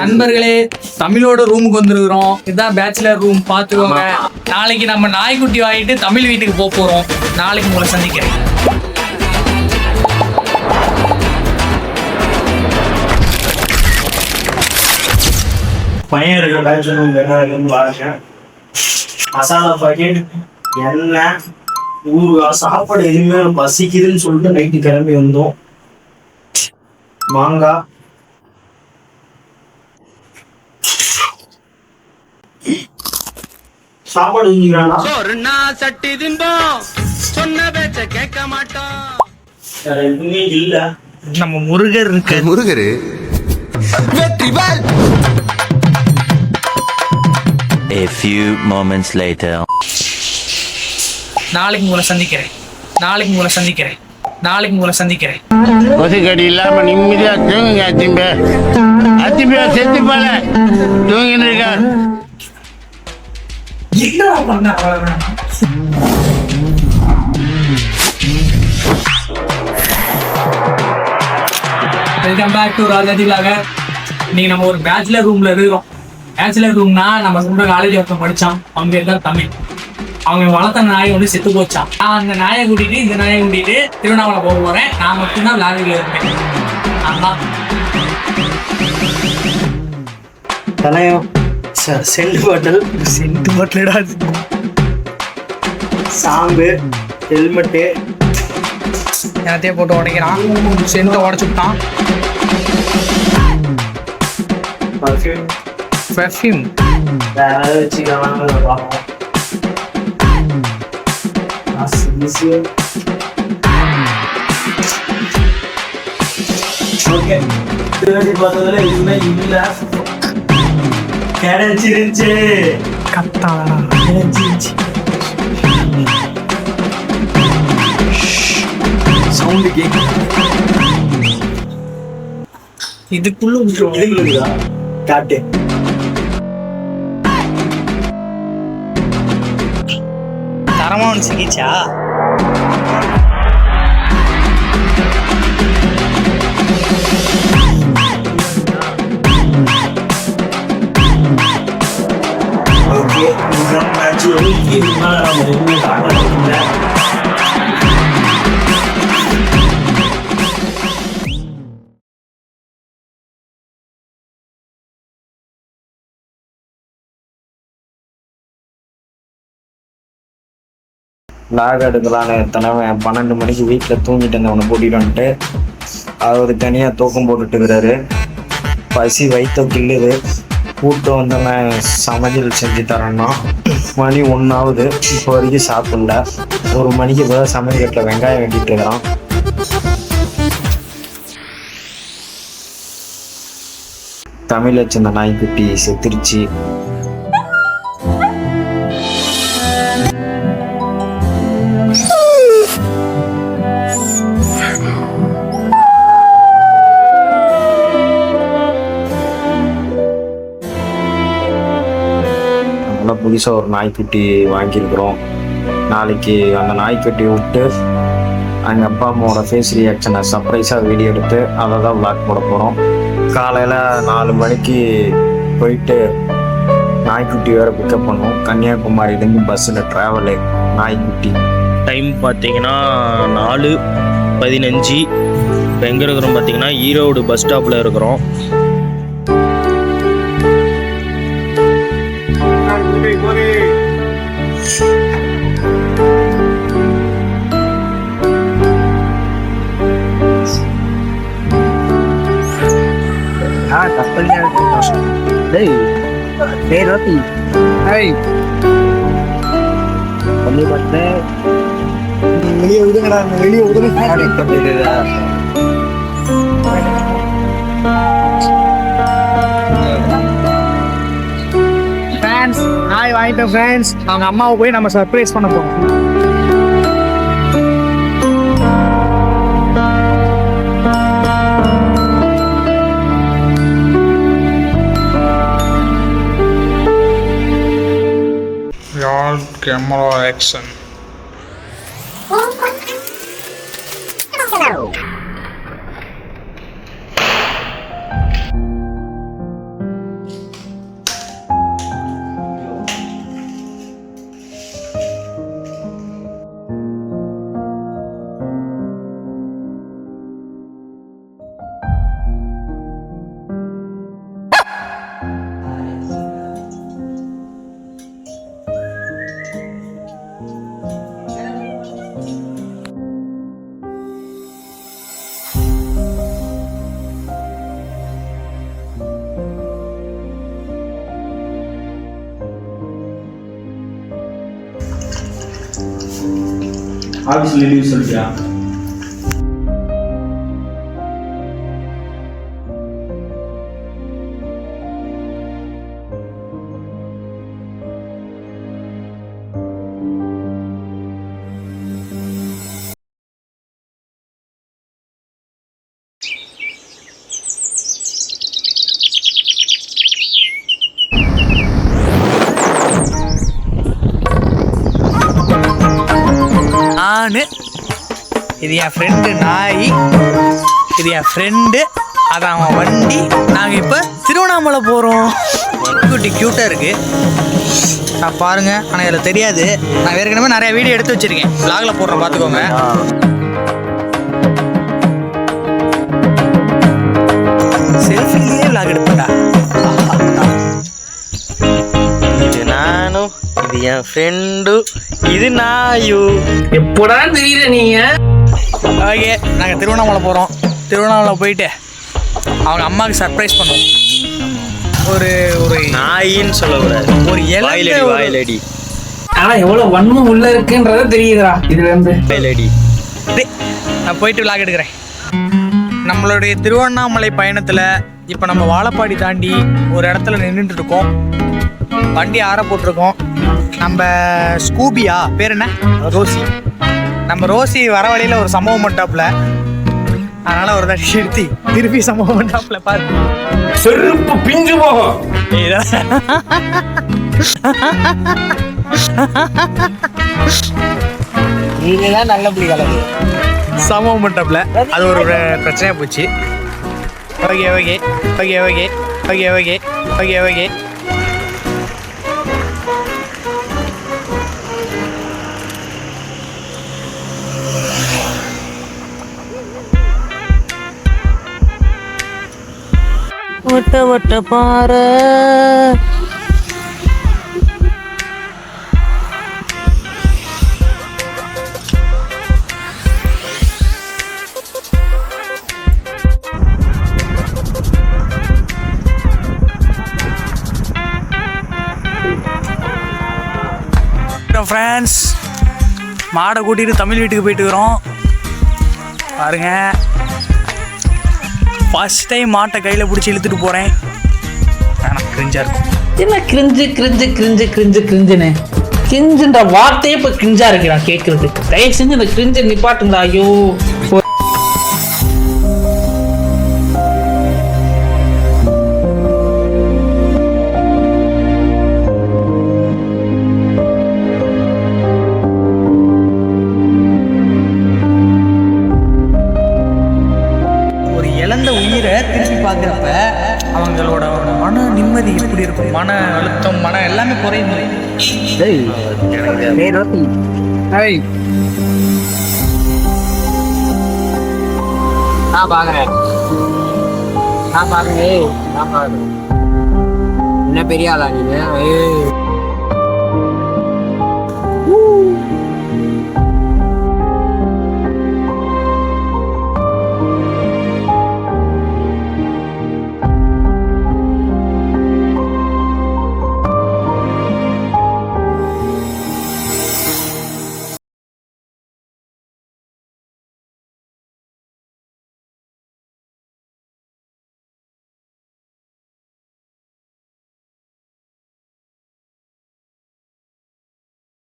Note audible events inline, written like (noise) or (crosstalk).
நண்பர்களே தமிழோட ரூமுக்கு வந்திருக்கிறோம். இதுதான் பேச்சுலர் ரூம் பார்த்துக்கோங்க. நாளைக்கு நம்ம நாய்க்குட்டி வாங்கிட்டு தமிழ் வீட்டுக்கு போக போறோம். நாளைக்கு உங்களை சந்திக்கிறேன். பையன் இருக்க பாருங்க. மசாலா பாக்கெட் எண்ணெய் ஊறுகாய் சாப்பாடு எதுவுமே பசிக்குதுன்னு சொல்லிட்டு நைட்டு கிளம்பி வந்தோம். மாங்காய் சாப்பாடு செஞ்சுக்கிறானா சட்டி தின்போம். சொன்ன பேச்ச கேட்க மாட்டோம். எதுவுமே இல்ல. நம்ம முருகர் இருக்கு முருகரு. Vetrivel A few moments later. நாளைக்கு உங்களை சந்திக்கிறேன். நாளைக்கு உங்களை சந்திக்கிறேன். நாளைக்கு உங்களை சந்திக்கிறேன். கொசுக்கடி இல்லாம நிம்மதியா தூங்குங்க அத்திம்பே. அத்திம்பே செத்து போல. தூங்கிட்டு இருக்கார். என்னடா பண்ண welcome back to Rajaji vlogger இன்னைக்கு நம்ம ஒரு பேச்சுலர் ரூம்ல இருக்கிறோம். பேச்சுலர் ரூம்னா நம்ம சொல்ற காலேஜ் ஒருத்தன் படிச்சான். அவங்க தான் தமிழ். அவங்க வளர்த்த நாய் வந்து செத்து போச்சான் நான் அந்த நாயை கூட்டிட்டு இந்த நாயை கூட்டிட்டு திருவண்ணாமலை போக போறேன். நான் மட்டும்தான் விளையாடிட்டு இருப்பேன் ஆமா தலையம் சென்ட் பாட்டில். சென்ட் பாட்டிலடா சாம்பு ஹெல்மெட்டு. எல்லாத்தையும் போட்டு உடைக்கிறான். சென்ட்டை உடச்சு விட்டான். Perfume perfume. ஓகே பார்த்ததுல எதுவுமே இல்ல. கிடைச்சிருச்சு கத்தாடா கிடைச்சிருச்சு சவுண்டு கேட்கும் இதுக்குள்ள இதுங்களுக்குதா காட்டு தரமா ஒன்று சிக்கிச்சா? லாக் எடுக்கலான்னு தலைவன் பன்னெண்டு மணிக்கு வீட்டில் தூங்கிட்டு இருந்தவனை கூட்டிட்டு வந்துட்டு அவர் தனியாக தூக்கம் போட்டுட்டு இருக்கிறாரு. பசி வயிற்ற கிள்ளுது கூட்டு வந்தோன்னே சமையல் செஞ்சு தரேன்னா மணி ஒன்றாவது இப்போ வரைக்கும் சாப்பிடல. ஒரு மணிக்கு இப்போ சமையல் கட்டில் வெங்காயம் வெட்டிட்டு இருக்கிறான். தமிழ் வச்சிருந்த நாய்க்குட்டி செத்துருச்சு. அதனால புதுசாக ஒரு நாய்க்குட்டி வாங்கியிருக்கிறோம். நாளைக்கு அந்த நாய்க்குட்டி விட்டு எங்கள் அப்பா அம்மாவோட ஃபேஸ் ரியாக்ஷனை சர்ப்ரைஸாக வீடியோ எடுத்து அதை தான் விளாக் போட போகிறோம் காலையில் நாலு மணிக்கு போயிட்டு நாய்க்குட்டி வேறு பிக்கப் பண்ணோம். கன்னியாகுமரியிலேருந்து பஸ்ஸில் ட்ராவலு நாய்க்குட்டி. டைம் பார்த்தீங்கன்னா நாலு பதினஞ்சு. இப்போ எங்கே இருக்கிறோம் பார்த்தீங்கன்னா ஈரோடு பஸ் ஸ்டாப்பில் இருக்கிறோம். டேய் ரோட்டி ஏய் பண்ணி பார்த்தே வெளியே விடுங்கடா வெளியே விடுங்க ஃப்ரெண்ட்ஸ் நாய் வாங்கிட்டோம் ஃப்ரெண்ட்ஸ் அவங்க அம்மாவை போய் நம்ம சர்ப்ரைஸ் பண்ண போறோம். Camera action. ஆஃபீஸில் லீவ் சொல்லிட்டியா நானு. இது என் ஃப்ரெண்டு நாய். இது என் ஃப்ரெண்டு அது அவன் வண்டி. நாங்கள் இப்போ திருவண்ணாமலை போகிறோம் குட்டி க்யூட்டாக இருக்குது நான் பாருங்க. ஆனால் இதில் தெரியாது. நான் ஏற்கனவே நிறைய வீடியோ எடுத்து வச்சிருக்கேன். பிளாகில் போடுறேன் பார்த்துக்கோங்க செல்ஃபிலேயே vlog எடுப்பேன்டா. (laughs) இது நானும் இது என் ஃப்ரெண்டு இது நாயு. எப்படா தெரியல நீங்க? ஓகே நாங்கள் திருவண்ணாமலை போகிறோம் திருவண்ணாமலை போயிட்டு அவங்க அம்மாவுக்கு சர்ப்ரைஸ் பண்ணுவோம். ஒரு ஒரு நாயின்னு சொல்லக்கூடாது. ஒரு இலந்த வாயிலடி ஆனா எவ்வளவு வன்மம் உள்ள இருக்குன்றத தெரியுதுடா இதுல இருந்து வாயிலடி நான் போயிட்டு விளாக் எடுக்கிறேன். நம்மளுடைய திருவண்ணாமலை பயணத்தில் இப்போ நம்ம வாழப்பாடி தாண்டி ஒரு இடத்துல நின்றுட்டு இருக்கோம். வண்டி ஆற போட்டிருக்கோம். நம்ம ஸ்கூபியா பேர் என்ன? ரோசி. நம்ம ரோசி வர வழியில் ஒரு சம்பவம் பண்ணிட்டாப்புல. அதனால ஒரு தடவை நிறுத்தி திருப்பி சம்பவம் பண்ணிட்டாப்புல பாரு. செருப்பு பிஞ்சு போகும். இதுதான் நல்ல பிள்ளைகள் சம்பவம் பண்ணிட்டாப்புல. அது ஒரு பிர- பிரச்சனையா போச்சு. Okay okay okay okay okay okay okay okay. வட்ட வட்ட பாறை. ஃப்ரெண்ட்ஸ் மாடை கூட்டிகிட்டு தமிழ் வீட்டுக்கு போயிட்டு இருக்கிறோம். பாருங்கள் ஃபர்ஸ்ட் டைம் மாட்டை கையில் பிடிச்சி இழுத்துட்டு போகிறேன் ஆனால் கிரிஞ்சாக இருக்கும். என்ன கிரிஞ்சு கிரிஞ்சு கிரிஞ்சு கிரிஞ்சு கிரிஞ்சுன்னு கிரிஞ்சுன்ற வார்த்தையே இப்போ கிரிஞ்சாக இருக்கிறான் நான் கேட்கறது தயவு செஞ்சு இந்த கிரிஞ்சை நிப்பாட்டுங்களா ஐயோ. திருப்பி பார்க்குறப்ப அவங்களோட மன நிம்மதி எப்படி இருக்கும்? மன அழுத்தம் மன எல்லாமே குறையும்? நான் பாக்குறேன் நான் பாக்குறேன் நான் பாக்குறேன் என்ன பெரிய ஆளா நீங்க